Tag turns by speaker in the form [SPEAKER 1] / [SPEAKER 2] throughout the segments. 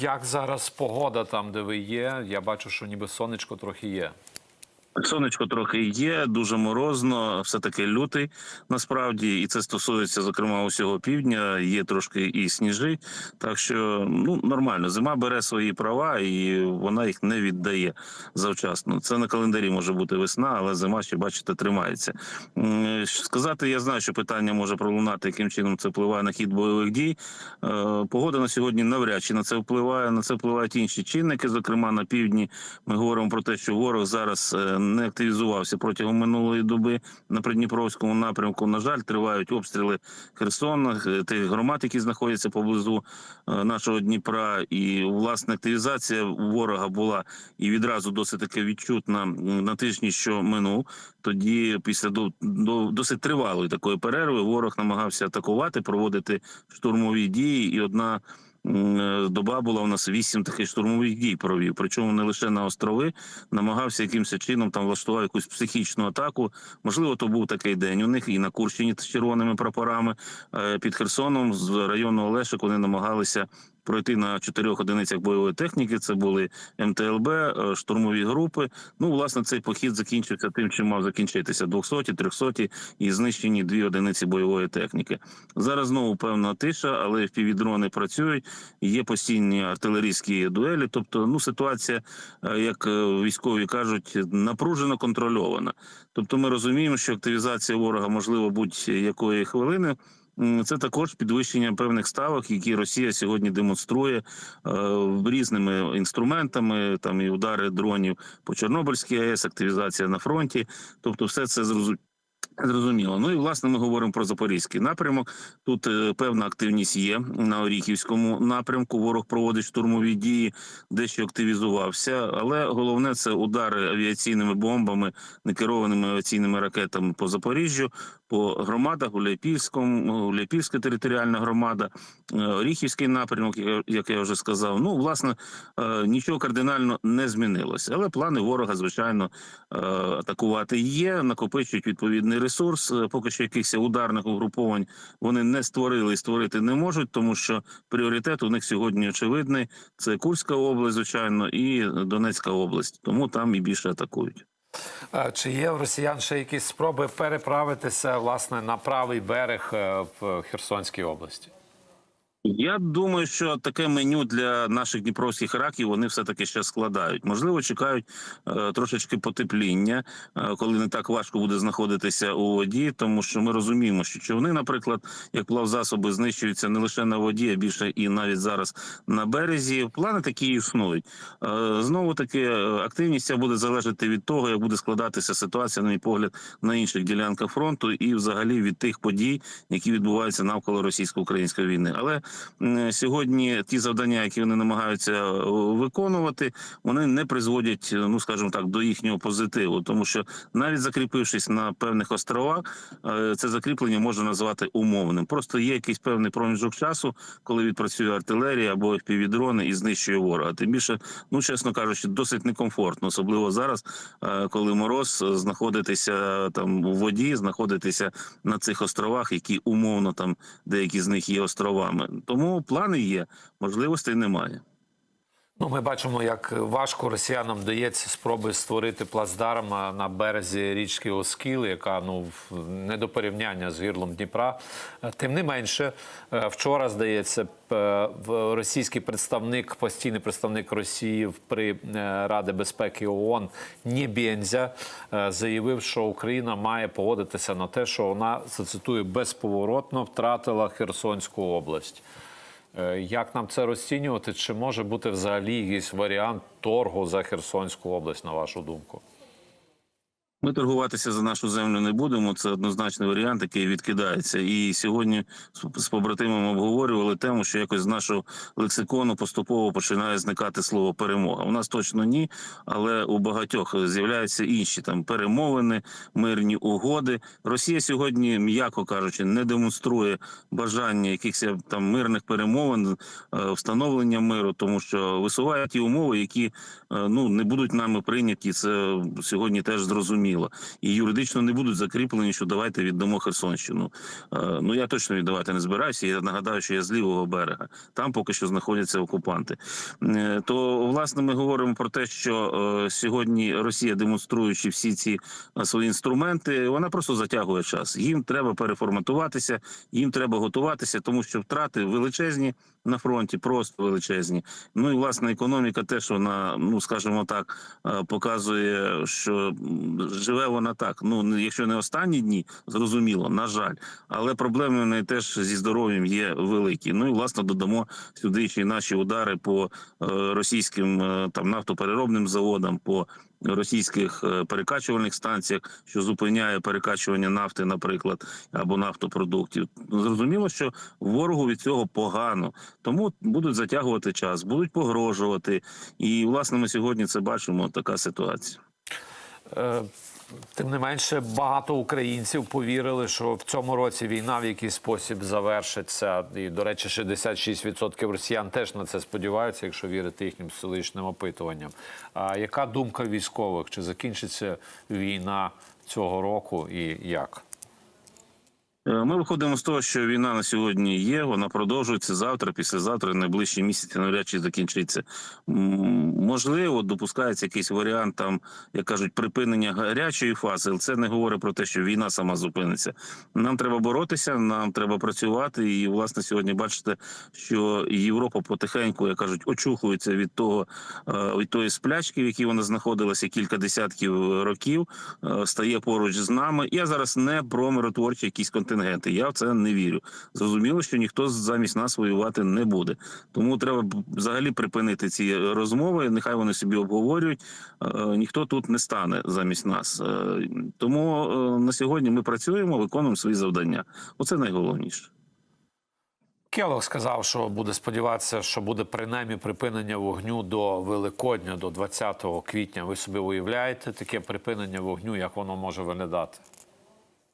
[SPEAKER 1] Як зараз погода там, де ви є? Я бачу, що ніби сонечко трохи є.
[SPEAKER 2] Сонечко трохи є, дуже морозно, все таки лютий насправді, і це стосується зокрема усього півдня. Є трошки і сніжи. Так що ну нормально, зима бере свої права і вона їх не віддає завчасно. Це на календарі може бути весна, але зима ще бачите тримається. Сказати, я знаю, що питання може пролунати, яким чином це впливає на хід бойових дій. Е, Погода на сьогодні навряд чи на це впливає. На це впливають інші чинники. Зокрема, на півдні ми говоримо про те, що ворог зараз е, не активізувався протягом минулої доби на Придніпровському напрямку. На жаль, тривають обстріли Херсона, тих громад, які знаходяться поблизу е, нашого Дніпра. І власне активізація ворога була і відразу досить таки відчутна на тижні, що минув. Тоді, після до, до досить тривалої такої перерви, ворог намагався атакувати, проводити штурмові дії, і одна. Е, Доба була у нас вісім таких штурмових дій провів. Причому не лише на острови, намагався якимось чином там влаштувати якусь психічну атаку. Можливо, то був такий день. У них і на Курщині з червоними прапорами е, під Херсоном з району Олешик вони намагалися пройти на чотирьох одиницях бойової техніки. Це були МТЛБ, е, штурмові групи. Ну, власне, цей похід закінчився тим, чим мав закінчитися 200, 300 і знищені дві одиниці бойової техніки. Зараз знову певна тиша, але півдрони працюють. Є постійні артилерійські дуелі. Тобто, ну ситуація, е, як е, військові кажуть, напружено контрольована. Тобто, ми розуміємо, що активізація ворога можливо будь-якої хвилини. Це також підвищення певних ставок, які Росія сьогодні демонструє е, різними інструментами, там і удари дронів по Чорнобильській АЕС, активізація на фронті. Тобто, все це зрозу- Зрозуміло. Ну і власне ми говоримо про запорізький напрямок. Тут е, певна активність є на Оріхівському напрямку. Ворог проводить штурмові дії, дещо активізувався. Але головне це удари авіаційними бомбами, некерованими авіаційними ракетами по Запоріжжю, по громадах Гуляйпільському, Гуляйпільська територіальна громада, е, Оріхівський напрямок, як- я вже сказав. Ну, власне, е, нічого кардинально не змінилося. Але плани ворога, звичайно, е, атакувати є, накопичують відповідний ресурс. Е, Поки що якихось ударних угруповань вони не створили і створити не можуть, тому що пріоритет у них сьогодні очевидний: це Курська область, звичайно, і Донецька область. Тому там і більше атакують.
[SPEAKER 1] Чи є в росіян ще якісь спроби переправитися власне на правий берег е, в Херсонській області?
[SPEAKER 2] Я думаю, що таке меню для наших дніпровських раків вони все таки ще складають. Можливо, чекають е, трошечки потепління, е, коли не так важко буде знаходитися у воді, тому що ми розуміємо, що човни, наприклад, як плавзасоби знищуються не лише на воді, а більше і навіть зараз на березі. Плани такі існують. Е, знову таки е, активність буде залежати від того, як буде складатися ситуація, на мій погляд, на інших ділянках фронту, і взагалі від тих подій, які відбуваються навколо російсько-української війни. Але сьогодні ті завдання, які вони намагаються е, виконувати, вони не призводять, е, ну скажімо так, до їхнього позитиву, тому що навіть закріпившись на певних островах, е, це закріплення можна назвати умовним. Просто є якийсь певний проміжок часу, коли відпрацює артилерія або FPV-дрони і знищує ворога. Тим більше, ну чесно кажучи, досить некомфортно, особливо зараз, коли мороз знаходитися там у воді, знаходитися на цих островах, які умовно там деякі з них є островами. Тому плани є, можливостей немає.
[SPEAKER 1] Ну, ми бачимо, як важко росіянам дається спроби створити плацдарм на березі річки Оскіл, яка ну не до порівняння з гірлом Дніпра. Е, Тим не менше, е, вчора здається, е, російський представник, постійний представник Росії при Раді безпеки ООН Нєбєнзя заявив, що Україна має поводитися на те, що вона зацитую безповоротно втратила Херсонську область. Е, Як нам це розцінювати? Чи може бути взагалі якийсь варіант торгу за Херсонську область, на вашу думку?
[SPEAKER 2] Ми торгуватися за нашу землю не будемо. Це однозначний варіант, який відкидається. І сьогодні з- побратимами обговорювали тему, що якось з нашого лексикону поступово починає зникати слово перемога. У нас точно ні, але у багатьох з'являються інші там перемовини, мирні угоди. Росія сьогодні, м'яко кажучи, не демонструє бажання якихось там мирних перемовин, е, встановлення миру, тому що висуває ті умови, які е, ну не будуть нами прийняті. Це сьогодні теж зрозуміло. Зрозуміло, і юридично не будуть закріплені, що давайте віддамо Херсонщину. Е, Ну я точно віддавати не збираюся. Я нагадаю, що я з лівого берега. Там поки що знаходяться окупанти. Е, То власне ми говоримо про те, що е, сьогодні Росія, демонструючи всі ці свої інструменти, вона просто затягує час. Їм треба переформатуватися, їм треба готуватися, тому що втрати величезні на фронті, просто величезні. Ну і власне економіка теж вона, ну скажімо так, показує, що живе вона так. Ну якщо не останні дні, зрозуміло, на жаль, але проблеми в теж зі здоров'ям є великі. Ну і власне додамо сюди ще й наші удари по е, російським е, там нафтопереробним заводам, по російських е, перекачувальних станціях, що зупиняє перекачування нафти, наприклад, або нафтопродуктів. Зрозуміло, що ворогу від цього погано, тому будуть затягувати час, будуть погрожувати. І власне ми сьогодні це бачимо. Така ситуація.
[SPEAKER 1] Тим не менше, багато українців повірили, що в цьому році війна в якийсь спосіб завершиться. І, до речі, 66% росіян теж на це сподіваються, якщо вірити їхнім столичним опитуванням. А яка думка військових? Чи закінчиться війна цього року і як?
[SPEAKER 2] Е, Ми виходимо з того, що війна на сьогодні є. Вона продовжується завтра, післязавтра, найближчі місяці навряд чи закінчиться. Можливо, допускається якийсь варіант там, як кажуть, припинення гарячої фази, але це не говорить про те, що війна сама зупиниться. Нам треба боротися, нам треба працювати. І власне сьогодні бачите, що Європа потихеньку, як кажуть, очухується від того е, від тої сплячки, в якій вона знаходилася кілька десятків років, е, стає поруч з нами. Я зараз не про миротворчі якісь контингенти. Я в це не вірю. Зрозуміло, що ніхто замість нас воювати не буде. Тому треба взагалі припинити ці розмови. Нехай вони собі обговорюють. Е, Ніхто тут не стане замість нас. Е, Тому е, на сьогодні ми працюємо, виконуємо свої завдання. Оце найголовніше.
[SPEAKER 1] Келох сказав, що буде сподіватися, що буде принаймні припинення вогню до Великодня, до 20 квітня. Ви собі уявляєте таке припинення вогню, як воно може виглядати?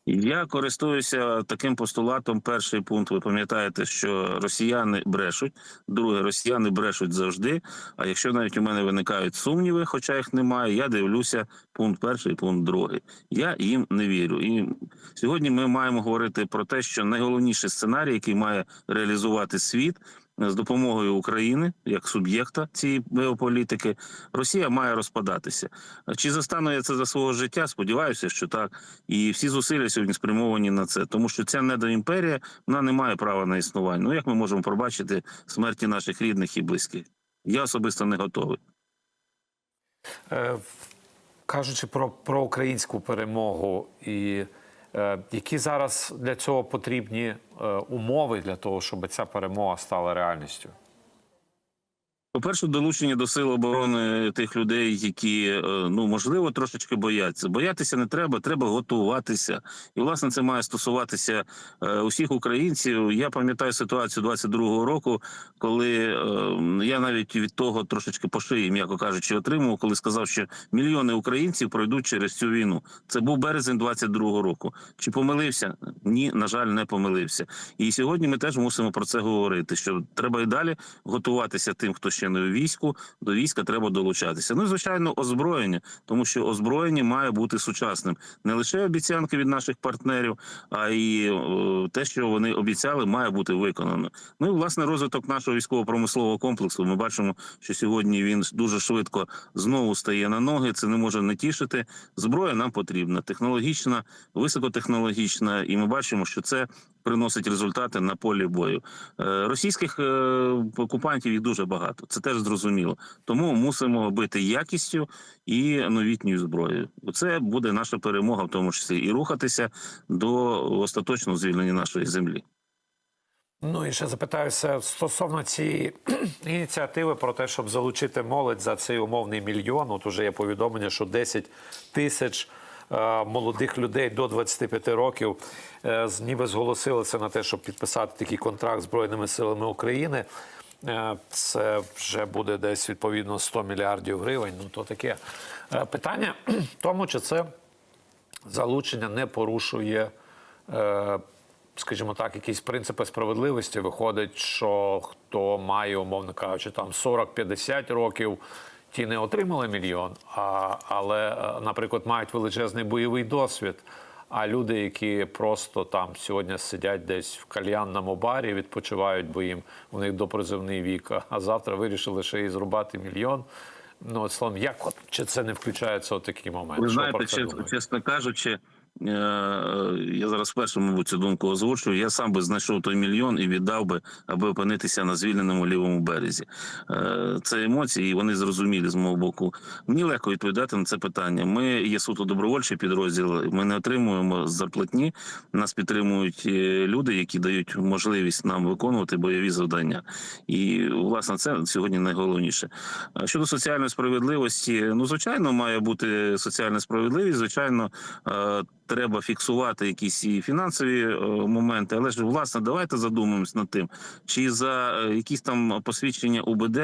[SPEAKER 2] Я користуюся таким постулатом. Перший пункт, ви пам'ятаєте, що росіяни брешуть. Друге, росіяни брешуть завжди. А якщо навіть у мене виникають сумніви, хоча їх немає, я дивлюся пункт перший, пункт другий. Я їм не вірю. І сьогодні ми маємо говорити про те, що найголовніший сценарій, який має реалізувати світ. З допомогою України як суб'єкта цієї геополітики Росія має розпадатися. Чи застану я це за свого життя? Сподіваюся, що так. І всі зусилля сьогодні спрямовані на це, тому що ця недоімперія вона не має права на існування. Ну як ми можемо пробачити смерті наших рідних і близьких? Я особисто не готовий.
[SPEAKER 1] Е, кажучи про, про українську перемогу, і які зараз для цього потрібні е, умови для того, щоб ця перемога стала реальністю?
[SPEAKER 2] По-перше, долучення до сил оборони тих людей, які е, ну можливо трошечки бояться. Боятися не треба, треба готуватися. І власне це має стосуватися е, усіх українців. Я пам'ятаю ситуацію 22-го року, коли е, я навіть від того трошечки по шиї, м'яко кажучи, отримав, коли сказав, що мільйони українців пройдуть через цю війну. Це був березень 22-го року. Чи помилився? Ні, на жаль, не помилився. І сьогодні ми теж мусимо про це говорити. Що треба і далі готуватися тим, хто ще у війську. До війська треба долучатися. Ну і звичайно, озброєння, тому що озброєння має бути сучасним. Не лише обіцянки від наших партнерів, а й е, те, що вони обіцяли, має бути виконано. Ну і власне розвиток нашого військово-промислового комплексу. Ми бачимо, що сьогодні він дуже швидко знову стає на ноги. Це не може не тішити. Зброя нам потрібна, технологічна, високотехнологічна, і ми бачимо, що це приносить результати на полі бою. Е, Російських е, окупантів їх дуже багато. Це теж зрозуміло. Тому мусимо бити якістю і новітньою зброєю. Це буде наша перемога, в тому числі і рухатися до остаточного звільнення нашої землі.
[SPEAKER 1] Ну і ще запитаюся стосовно цієї ініціативи про те, щоб залучити молодь за цей умовний мільйон. От уже є повідомлення, що 10 тисяч молодих людей до 25 років е, ніби зголосилися на те, щоб підписати такий контракт з Збройними силами України. Е, Це вже буде десь відповідно 100 мільярдів гривень. Ну то таке Е, питання в тому, чи це залучення не порушує, е, скажімо так, якісь принципи справедливості. Виходить, що хто має, умовно кажучи, там 40-50 років ті не отримали мільйон, а, але, е, наприклад, мають величезний бойовий досвід. А люди, які просто там сьогодні сидять десь в кальянному барі, відпочивають, бо їм у них допризивний вік, а- завтра вирішили ще і зрубати мільйон. Ну, словом, як от чи це не включається у такий момент?
[SPEAKER 2] Ви знаєте, чесно, кажучи, я зараз вперше, мабуть, цю думку озвучу. Я сам би знайшов той мільйон і віддав би, аби опинитися на звільненому лівому березі. Е, Це емоції, і вони зрозумілі з мого боку. Мені легко відповідати на це питання. Ми є суто добровольчий підрозділ. Ми не отримуємо зарплатні. Нас підтримують е, люди, які дають можливість нам виконувати бойові завдання. І власне це сьогодні найголовніше. Щодо соціальної справедливості, ну звичайно, має бути соціальна справедливість. Звичайно, е, треба фіксувати якісь і фінансові е, моменти. Але ж власне, давайте задумаємось над тим, чи за е, якісь там посвідчення УБД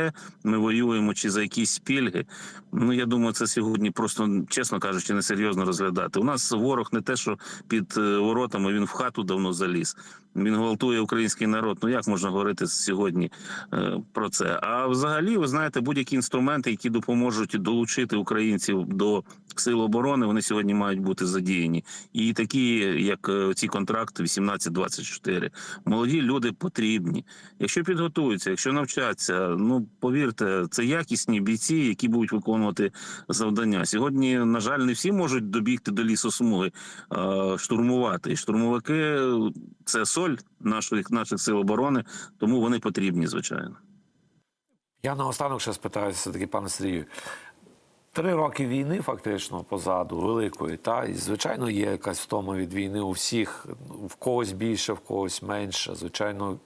[SPEAKER 2] ми воюємо, чи за якісь пільги. Ну я думаю, це сьогодні просто чесно кажучи, несерйозно розглядати. У нас ворог не те, що під е, воротами він в хату давно заліз. Він гвалтує український народ. Ну як можна говорити сьогодні е, про це? А взагалі, ви знаєте, будь-які інструменти, які допоможуть долучити українців до сил оборони, вони сьогодні мають бути задіяні. І такі, як е, ці контракти 18-24, молоді люди потрібні. Якщо підготуються, якщо навчаться, ну повірте, це якісні бійці, які будуть виконувати завдання. Сьогодні, на жаль, не всі можуть добігти до лісосмуги, е, штурмувати. І штурмовики це соль наших наших сил оборони, тому вони потрібні, звичайно.
[SPEAKER 1] Я наостанок ще спитаюся все-таки, пане Сергію. Три роки війни, фактично, позаду, великої, та і звичайно є якась втома від війни у всіх, в когось більше, в когось менше. Звичайно,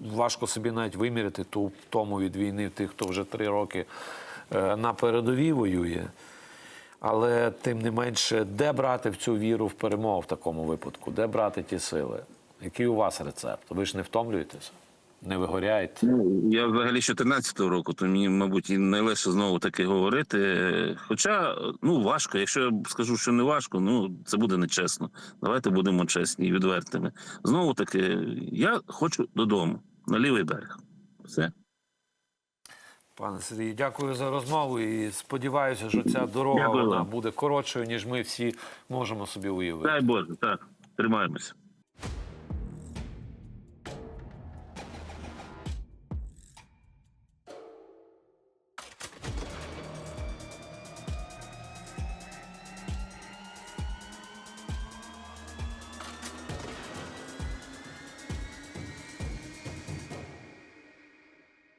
[SPEAKER 1] важко собі навіть виміряти ту втому від війни в тих, хто вже три роки е, на передовій воює. Але тим не менше, де брати в цю віру в перемогу в такому випадку? Де брати ті сили? Який у вас рецепт? Ви ж не втомлюєтеся, не вигоряєте.
[SPEAKER 2] Ну, я взагалі з 14-го року, то мені, мабуть, і найлегше знову таки говорити. Хоча, ну, важко. Якщо я скажу, що не важко, ну це буде нечесно. Давайте будемо чесні і відвертими. Знову таки, я хочу додому, на лівий берег. Все.
[SPEAKER 1] Пане Сергію, дякую за розмову і сподіваюся, що ця дорога вона буде коротшою, ніж ми всі можемо собі уявити.
[SPEAKER 2] Дай Боже, так, тримаємося.